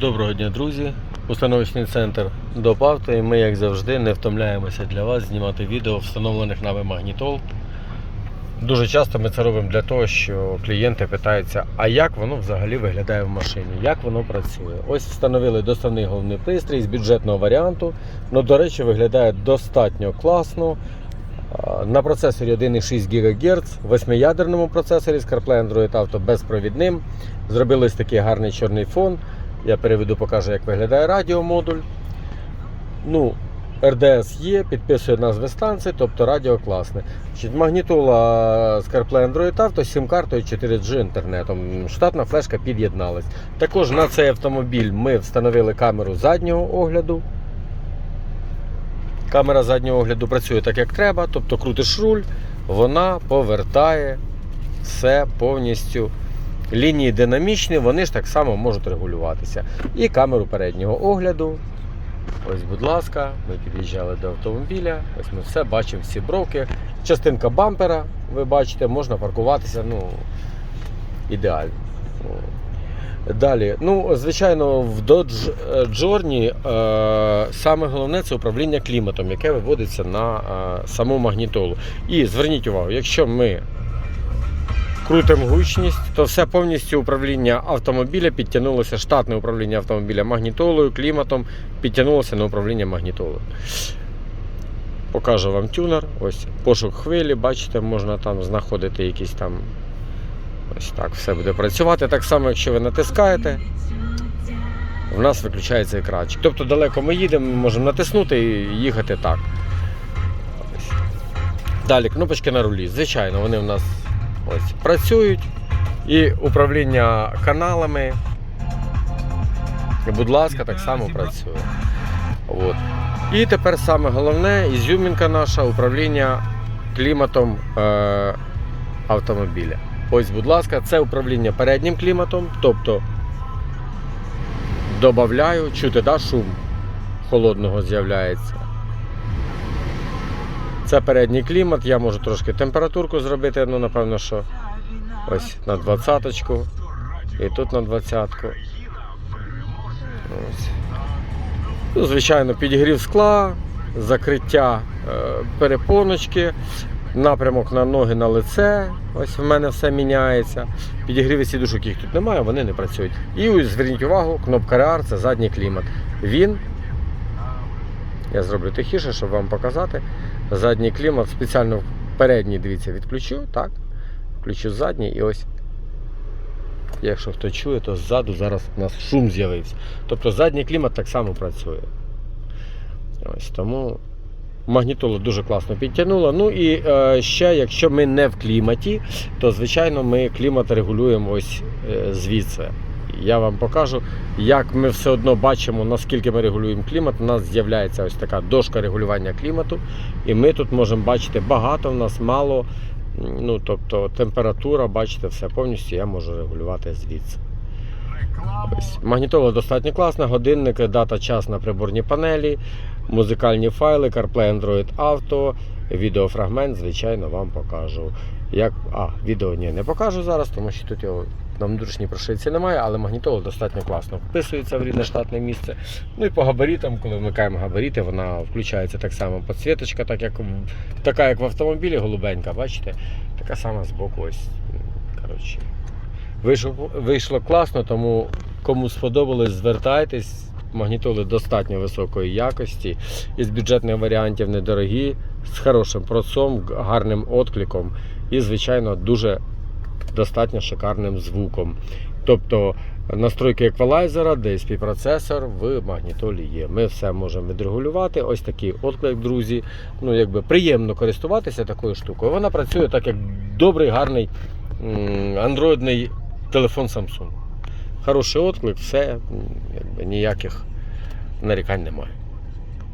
Доброго дня, друзі! Установочний центр ДОПАВТО і ми, як завжди, не втомляємося для вас знімати відео встановлених нами магнітол. Дуже часто ми це робимо для того, що клієнти питаються, а як воно взагалі виглядає в машині, як воно працює. Ось встановили доставний головний пристрій з бюджетного варіанту. Ну, до речі, виглядає достатньо класно. На процесорі 1,6 ГГц, восьмиядерному процесорі з CarPlay Android Auto безпровідним. Зробили ось такий гарний чорний фон. Я переведу, покажу, як виглядає радіомодуль. Ну, РДС є, підписує назви станції, тобто радіо класне. Магнітола з CarPlay Android Auto з сім-картою 4G інтернетом. Штатна флешка під'єдналась. Також на цей автомобіль ми встановили камеру заднього огляду. Камера заднього огляду працює так, як треба, тобто крутиш руль, вона повертає все повністю. Лінії динамічні, вони ж так само можуть регулюватися. І камеру переднього огляду. Ось, будь ласка, ми під'їжджали до автомобіля. Ось ми все бачимо, всі бровки. Частинка бампера, ви бачите, можна паркуватися ну, ідеально. Далі, ну, звичайно, в Dodge Journey е, саме головне це управління кліматом, яке виводиться на е, саму магнітолу. І зверніть увагу, якщо ми крутимо гучність, то все повністю управління автомобіля підтягнулося, штатне управління автомобіля магнітолою, кліматом, підтягнулося на управління магнітолою. Покажу вам тюнер. Ось пошук хвилі, бачите, можна там знаходити якісь там. Ось так все буде працювати. Так само, якщо ви натискаєте, в нас виключається екранчик. Тобто далеко ми їдемо, ми можемо натиснути і їхати так. Далі кнопочки на рулі. Звичайно, вони в нас ось працюють. І управління каналами, будь ласка, так само працює. От. І тепер саме головне, ізюмінка наша управління кліматом е- автомобіля. Ось, будь ласка, це управління переднім кліматом, тобто додаю, чути, да, шум холодного з'являється. Це передній клімат, я можу трошки температурку зробити, ну, напевно, що ось на 20-ку і тут на 20-ку. Ну, звичайно, підігрів скла, закриття е, перепоночки, напрямок на ноги на лице. Ось в мене все міняється. Підігрів сідушок їх тут немає, вони не працюють. І ось зверніть увагу, кнопка REAR це задній клімат. Він, я зроблю тихіше, щоб вам показати. Задній клімат спеціально передній, дивіться, відключу, так. Включу задній і ось. Якщо хто чує, то ззаду зараз у нас шум з'явився. Тобто задній клімат так само працює. Ось тому магнітолу дуже класно підтягнуло. Ну і е, ще, якщо ми не в кліматі, то звичайно ми клімат регулюємо ось е, звідси. Я вам покажу, як ми все одно бачимо, наскільки ми регулюємо клімат. У нас з'являється ось така дошка регулювання клімату. І ми тут можемо бачити багато, в нас мало. Ну, тобто температура, бачите, все повністю я можу регулювати звідси. Ось. Магнітола достатньо класна, годинник, дата, час на приборній панелі, музикальні файли, CarPlay Android Auto, відеофрагмент, звичайно, вам покажу. Як... А, відео ні, не покажу зараз, тому що тут його на внутрішній прошивці немає, але магнітола достатньо класно вписується в рідне штатне місце. Ну і по габаритам, коли вмикаємо габарити, вона включається так само підсвіточка, так як, така як в автомобілі, голубенька, бачите? Така сама з боку ось. Коротше. Вийшло, вийшло класно, тому кому сподобалось, звертайтесь. Магнітоли достатньо високої якості, із бюджетних варіантів недорогі, з хорошим процом, гарним откликом і, звичайно, дуже достатньо шикарним звуком. Тобто настройки еквалайзера, DSP процесор в магнітолі є. Ми все можемо відрегулювати. Ось такий отклик, друзі. Ну, якби приємно користуватися такою штукою. Вона працює так, як добрий, гарний андроїдний телефон Samsung. Хороший отклик, все, якби ніяких нарікань немає.